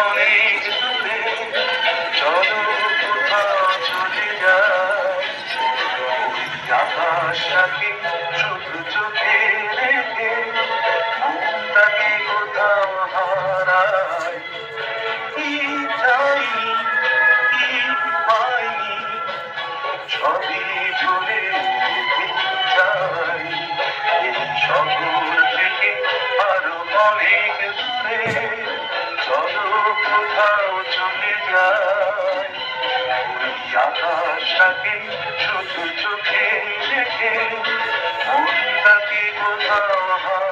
অনেক দূরে চলো কোথাও চলে আকাশটাকে শুধু চোখে রেখে মনটাকে কোথাও হারাই কি কি পাইনি সবই ভুলে অনেক দূরে চলো কোথাও চলে যাই আকাশটাকে শুধু চোখে রেখে মনটাকে কোথাও